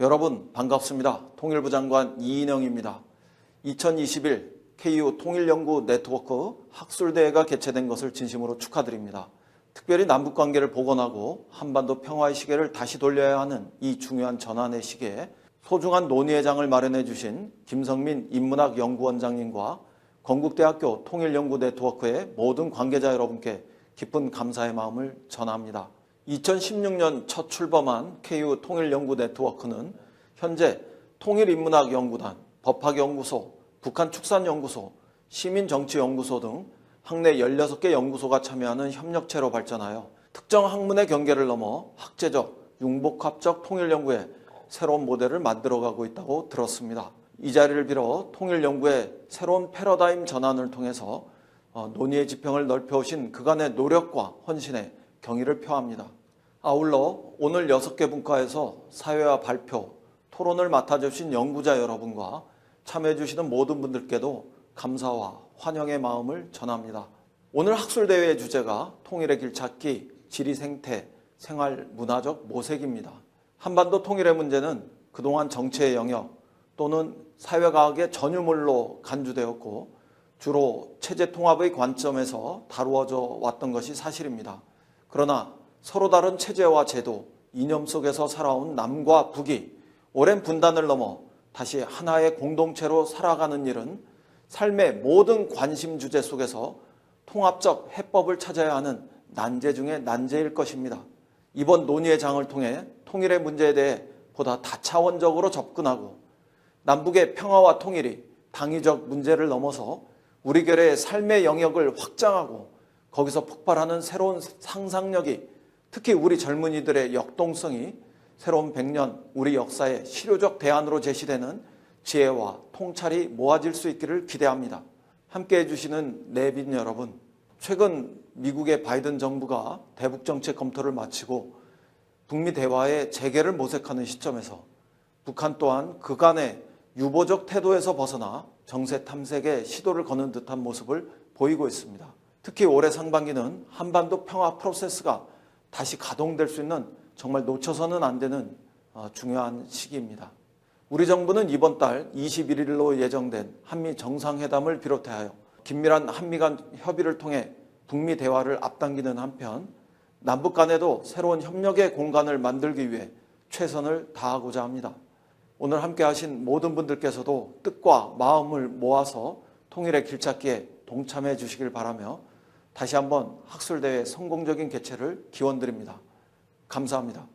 여러분 반갑습니다. 통일부 장관 이인영입니다. 2021 KU 통일연구 네트워크 학술대회가 개최된 것을 진심으로 축하드립니다. 특별히 남북관계를 복원하고 한반도 평화의 시계를 다시 돌려야 하는 이 중요한 전환의 시기에 소중한 논의의 장을 마련해 주신 김성민 인문학 연구원장님과 건국대학교 통일연구 네트워크의 모든 관계자 여러분께 깊은 감사의 마음을 전합니다. 2016년 첫 출범한 KU 통일연구 네트워크는 현재 통일인문학연구단, 법학연구소, 북한축산연구소, 시민정치연구소 등 학내 16개 연구소가 참여하는 협력체로 발전하여 특정 학문의 경계를 넘어 학제적, 융복합적 통일연구에 새로운 모델을 만들어가고 있다고 들었습니다. 이 자리를 빌어 통일연구의 새로운 패러다임 전환을 통해서 어, 논의의 지평을 넓혀오신 그간의 노력과 헌신에 경의를 표합니다. 아울러 오늘 6개 분과에서 사회와 발표, 토론을 맡아주신 연구자 여러분과 참여해주시는 모든 분들께도 감사와 환영의 마음을 전합니다. 오늘 학술대회의 주제가 통일의 길찾기, 지리 생태, 생활 문화적 모색입니다. 한반도 통일의 문제는 그동안 정치의 영역 또는 사회과학의 전유물로 간주되었고 주로 체제 통합의 관점에서 다루어져 왔던 것이 사실입니다. 그러나 서로 다른 체제와 제도, 이념 속에서 살아온 남과 북이 오랜 분단을 넘어 다시 하나의 공동체로 살아가는 일은 삶의 모든 관심 주제 속에서 통합적 해법을 찾아야 하는 난제 중의 난제일 것입니다. 이번 논의의 장을 통해 통일의 문제에 대해 보다 다차원적으로 접근하고 남북의 평화와 통일이 당위적 문제를 넘어서 우리 결의 삶의 영역을 확장하고 거기서 폭발하는 새로운 상상력이 특히 우리 젊은이들의 역동성이 새로운 100년 우리 역사의 실효적 대안으로 제시되는 지혜와 통찰이 모아질 수 있기를 기대합니다. 함께 해주시는 내빈 여러분, 최근 미국의 바이든 정부가 대북 정책 검토를 마치고 북미 대화의 재개를 모색하는 시점에서 북한 또한 그간의 유보적 태도에서 벗어나 정세 탐색의 시도를 거는 듯한 모습을 보이고 있습니다. 특히 올해 상반기는 한반도 평화 프로세스가 다시 가동될 수 있는 정말 놓쳐서는 안 되는 어, 중요한 시기입니다. 우리 정부는 이번 달 21일로 예정된 한미 정상회담을 비롯하여 긴밀한 한미 간 협의를 통해 북미 대화를 앞당기는 한편 남북 간에도 새로운 협력의 공간을 만들기 위해 최선을 다하고자 합니다. 오늘 함께 하신 모든 분들께서도 뜻과 마음을 모아서 통일의 길찾기에 동참해 주시길 바라며 다시 한번 학술대회 성공적인 개최를 기원드립니다. 감사합니다.